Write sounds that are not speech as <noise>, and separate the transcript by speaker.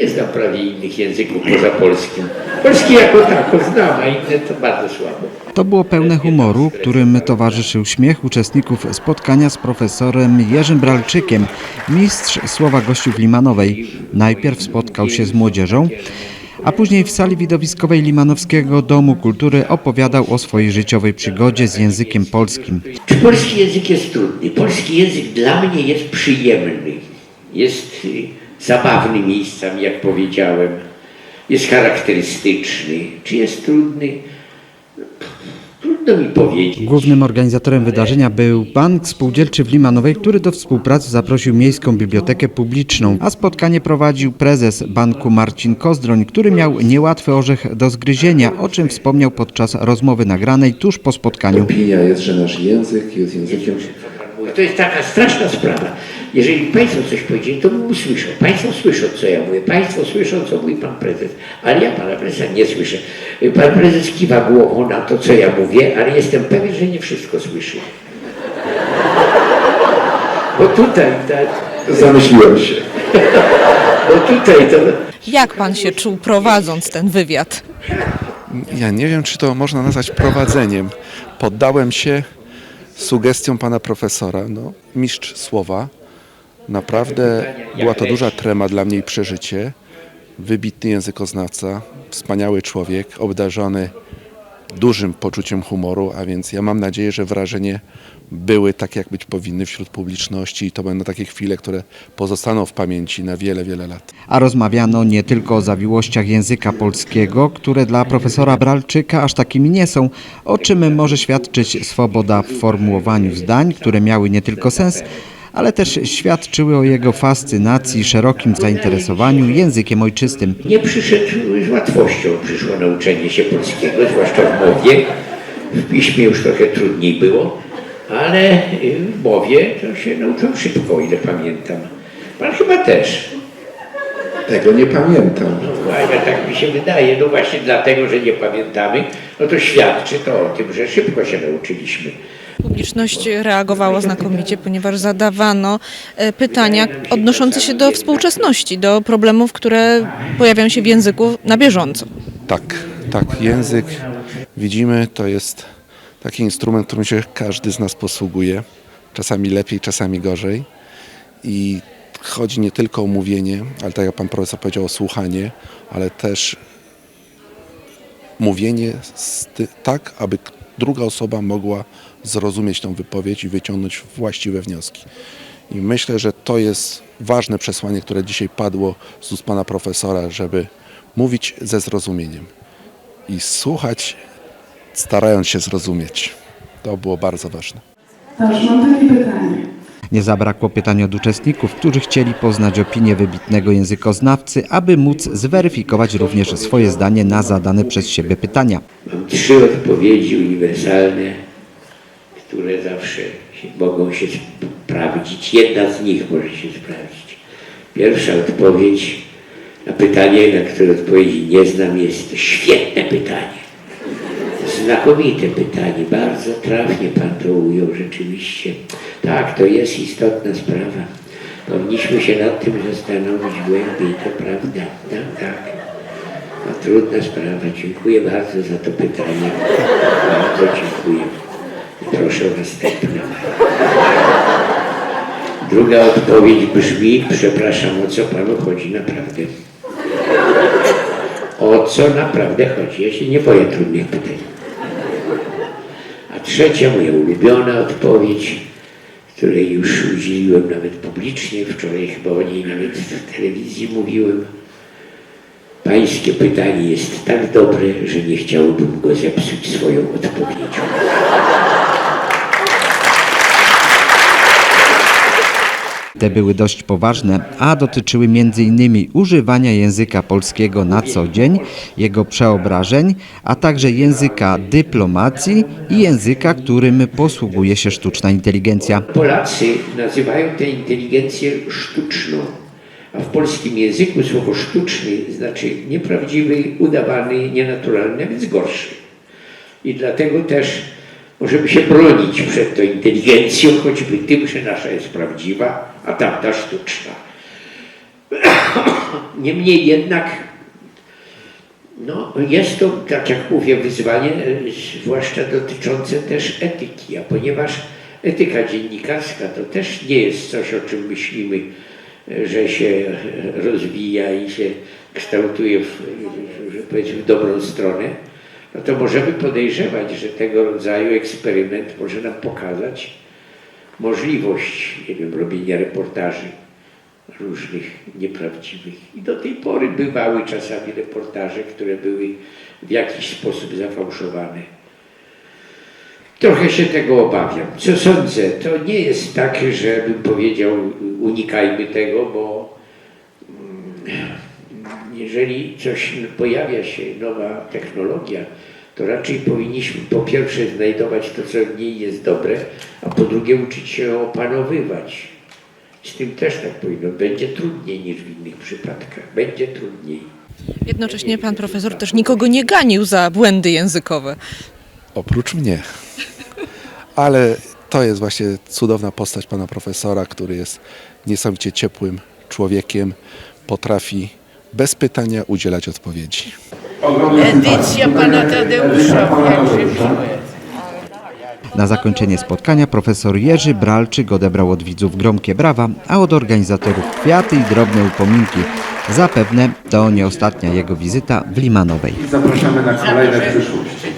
Speaker 1: Nie znam prawie innych języków poza polskim. Polski jako tako znam, a inne to bardzo słabo.
Speaker 2: To było pełne humoru, którym towarzyszył śmiech uczestników spotkania z profesorem Jerzym Bralczykiem, mistrz słowa gościów Limanowej. Najpierw spotkał się z młodzieżą, a później w sali widowiskowej Limanowskiego Domu Kultury opowiadał o swojej życiowej przygodzie z językiem polskim.
Speaker 1: Czy polski język jest trudny? Polski język dla mnie jest przyjemny. Jest y, zabawny miejscami, jak powiedziałem. Jest charakterystyczny. Czy jest trudny? Trudno mi powiedzieć.
Speaker 2: Głównym organizatorem wydarzenia był Bank Spółdzielczy w Limanowej, który do współpracy zaprosił Miejską Bibliotekę Publiczną, a spotkanie prowadził prezes banku Marcin Kozdroń, który miał niełatwy orzech do zgryzienia, o czym wspomniał podczas rozmowy nagranej tuż po spotkaniu.
Speaker 3: Opinia jest, że nasz język jest językiem
Speaker 1: To jest taka straszna sprawa. Jeżeli Państwo coś powiedzieli, to bym usłyszał. Państwo słyszą, co ja mówię. Państwo słyszą, co mówi Pan Prezes. Ale ja Pana Prezesa nie słyszę. Pan Prezes kiwa głową na to, co ja mówię, ale jestem pewien, że nie wszystko słyszy. Bo tutaj, tak,
Speaker 3: Zamyśliłem się.
Speaker 1: bo tutaj to...
Speaker 4: Jak pan się czuł prowadząc ten wywiad?
Speaker 5: Ja nie wiem, czy to można nazwać prowadzeniem. Poddałem się sugestiom pana profesora. No, mistrz słowa. Naprawdę była to duża trema dla mnie i przeżycie. Wybitny językoznawca, wspaniały człowiek, obdarzony dużym poczuciem humoru, a więc ja mam nadzieję, że wrażenie były tak, jak być powinny wśród publiczności i to będą takie chwile, które pozostaną w pamięci na wiele, wiele lat.
Speaker 2: A rozmawiano nie tylko o zawiłościach języka polskiego, które dla profesora Bralczyka aż takimi nie są, o czym może świadczyć swoboda w formułowaniu zdań, które miały nie tylko sens, ale też świadczyły o jego fascynacji, szerokim zainteresowaniu językiem ojczystym.
Speaker 1: Nie przyszedł łatwością, przyszło nauczenie się polskiego, zwłaszcza w mowie. W piśmie już trochę trudniej było, ale y, w mowie to się nauczyłem szybko, ile pamiętam. Pan chyba też.
Speaker 3: Tego nie pamiętam.
Speaker 1: No właśnie, tak mi się wydaje. No właśnie dlatego, że nie pamiętamy, no to świadczy to o tym, że szybko się nauczyliśmy.
Speaker 4: Publiczność reagowała znakomicie, ponieważ zadawano e, pytania odnoszące się do współczesności, do problemów, które pojawiają się w języku na bieżąco.
Speaker 5: Tak, tak. Język, widzimy, to jest taki instrument, którym się każdy z nas posługuje. Czasami lepiej, czasami gorzej. I chodzi nie tylko o mówienie, ale tak jak pan profesor powiedział, o słuchanie, ale też mówienie tak, aby druga osoba mogła zrozumieć tą wypowiedź i wyciągnąć właściwe wnioski. I myślę, że to jest ważne przesłanie, które dzisiaj padło z ust pana profesora, żeby mówić ze zrozumieniem i słuchać, starając się zrozumieć. To było bardzo ważne.
Speaker 6: Mam takie pytanie.
Speaker 2: Nie zabrakło pytań od uczestników, którzy chcieli poznać opinię wybitnego językoznawcy, aby móc zweryfikować również swoje zdanie na zadane przez siebie pytania.
Speaker 1: Mam trzy odpowiedzi uniwersalne, które zawsze mogą się sprawdzić. Jedna z nich może się sprawdzić. Pierwsza odpowiedź na pytanie, na które odpowiedzi nie znam, jest to świetne pytanie. Znakomite pytanie, bardzo trafnie Pan to ujął rzeczywiście. Tak, to jest istotna sprawa. Powinniśmy się nad tym zastanowić głębiej, to prawda. Tak, tak. No, trudna sprawa. Dziękuję bardzo za to pytanie. Bardzo dziękuję. Proszę o następne. Druga odpowiedź brzmi, przepraszam, o co Panu chodzi naprawdę? O co naprawdę chodzi? Ja się nie boję trudnych pytań. Trzecia, moja ulubiona odpowiedź, której już udzieliłem nawet publicznie, wczoraj chyba o niej nawet w telewizji mówiłem. Pańskie pytanie jest tak dobre, że nie chciałbym go zepsuć swoją odpowiedzią.
Speaker 2: Te były dość poważne, a dotyczyły m.in. używania języka polskiego na co dzień, jego przeobrażeń, a także języka dyplomacji i języka, którym posługuje się sztuczna inteligencja.
Speaker 1: Polacy nazywają tę inteligencję sztuczną, a w polskim języku słowo sztuczny znaczy nieprawdziwy, udawany, nienaturalny, a więc gorszy. I dlatego też możemy się bronić przed tą inteligencją, choćby tym, że nasza jest prawdziwa, a tamta sztuczna. <clears throat> Niemniej jednak no, jest to, tak jak mówię, wyzwanie, e, zwłaszcza dotyczące też etyki, a ponieważ etyka dziennikarska to też nie jest coś, o czym myślimy, e, że się e, rozwija i się kształtuje, w, że powiedzmy, w dobrą stronę, no to możemy podejrzewać, że tego rodzaju eksperyment może nam pokazać możliwość, nie wiem, robienia reportaży różnych nieprawdziwych. I do tej pory bywały czasami reportaże, które były w jakiś sposób zafałszowane. Trochę się tego obawiam. Co sądzę, to nie jest tak, że bym powiedział unikajmy tego, bo mm, jeżeli coś pojawia się, nowa technologia, to raczej powinniśmy po pierwsze znajdować to, co w niej jest dobre, a po drugie uczyć się opanowywać. Z tym też tak powinno. Będzie trudniej niż w innych przypadkach. Będzie trudniej.
Speaker 4: Jednocześnie pan profesor też nikogo nie ganił za błędy językowe.
Speaker 5: Oprócz mnie. Ale to jest właśnie cudowna postać pana profesora, który jest niesamowicie ciepłym człowiekiem, potrafi bez pytania udzielać odpowiedzi.
Speaker 7: Edycja pana Tadeusza.
Speaker 2: Na zakończenie spotkania profesor Jerzy Bralczyk odebrał od widzów gromkie brawa, a od organizatorów kwiaty i drobne upominki. Zapewne to nie ostatnia jego wizyta w Limanowej.
Speaker 3: Zapraszamy na kolejne przyszłość.
Speaker 1: Że